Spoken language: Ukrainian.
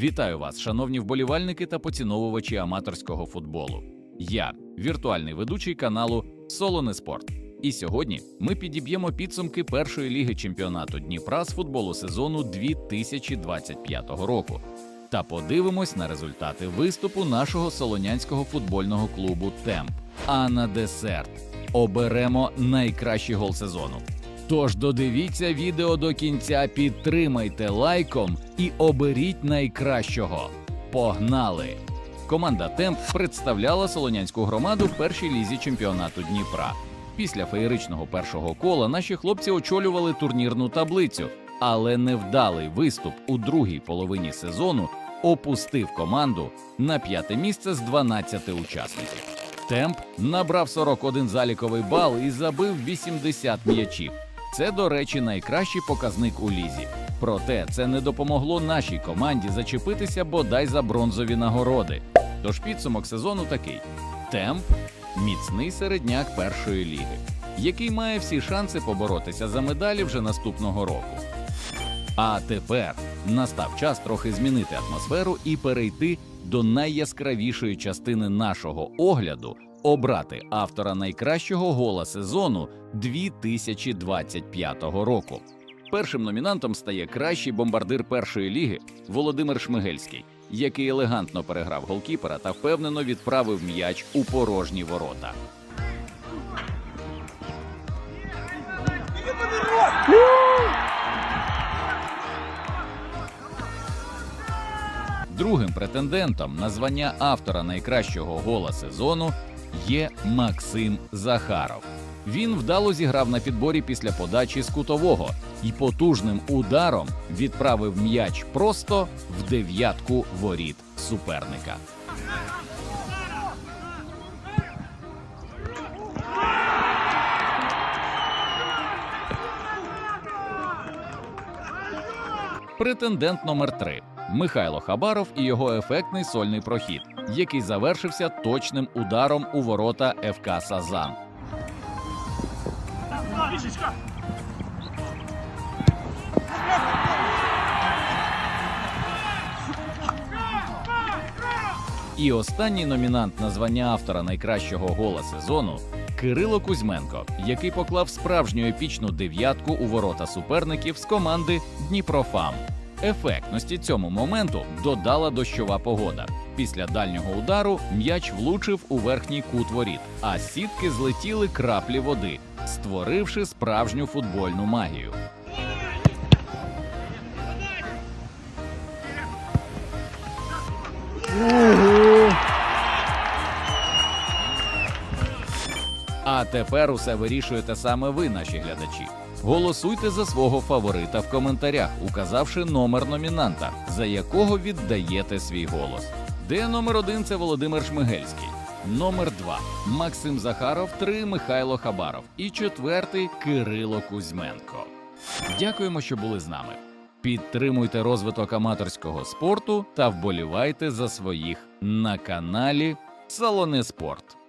Вітаю вас, шановні вболівальники та поціновувачі аматорського футболу. Я віртуальний ведучий каналу Солоне Спорт. І сьогодні ми підіб'ємо підсумки першої ліги чемпіонату Дніпра з футболу сезону 2025 року та подивимось на результати виступу нашого солонянського футбольного клубу Темп. А на десерт оберемо найкращий гол сезону. Тож додивіться відео до кінця, підтримайте лайком і оберіть найкращого. Погнали! Команда Темп представляла солонянську громаду в першій лізі чемпіонату Дніпра. Після феєричного першого кола наші хлопці очолювали турнірну таблицю, але невдалий виступ у другій половині сезону опустив команду на п'яте місце з 12 учасників. Темп набрав 41 заліковий бал і забив 80 м'ячів. Це, до речі, найкращий показник у лізі. Проте це не допомогло нашій команді зачепитися бодай за бронзові нагороди. Тож підсумок сезону такий: темп міцний середняк першої ліги, який має всі шанси поборотися за медалі вже наступного року. А тепер настав час трохи змінити атмосферу і перейти до найяскравішої частини нашого огляду обрати автора найкращого гола сезону 2025 року. Першим номінантом стає кращий бомбардир першої ліги Володимир Шмигельський, який елегантно переграв голкіпера та впевнено відправив м'яч у порожні ворота. Другим претендентом на звання автора найкращого гола сезону є Максим Захаров. Він вдало зіграв на підборі після подачі з кутового і потужним ударом відправив м'яч просто в дев'ятку воріт суперника. Претендент номер 3 Михайло Хабаров і його ефектний сольний прохід, який завершився точним ударом у ворота ФК Сазан. І останній номінант на звання автора найкращого гола сезону Кирило Кузьменко, який поклав справжню епічну дев'ятку у ворота суперників з команди Дніпрофам. Ефектності цьому моменту додала дощова погода. Після дальнього удару м'яч влучив у верхній кут воріт, а сітки злетіли краплі води, створивши справжню футбольну магію. А тепер усе вирішуєте саме ви, наші глядачі. Голосуйте за свого фаворита в коментарях, указавши номер номінанта, за якого віддаєте свій голос. Де номер один це Володимир Шмигельський, номер два Максим Захаров, три Михайло Хабаров і четвертий Кирило Кузьменко. Дякуємо, що були з нами. Підтримуйте розвиток аматорського спорту та вболівайте за своїх на каналі Салони Спорт.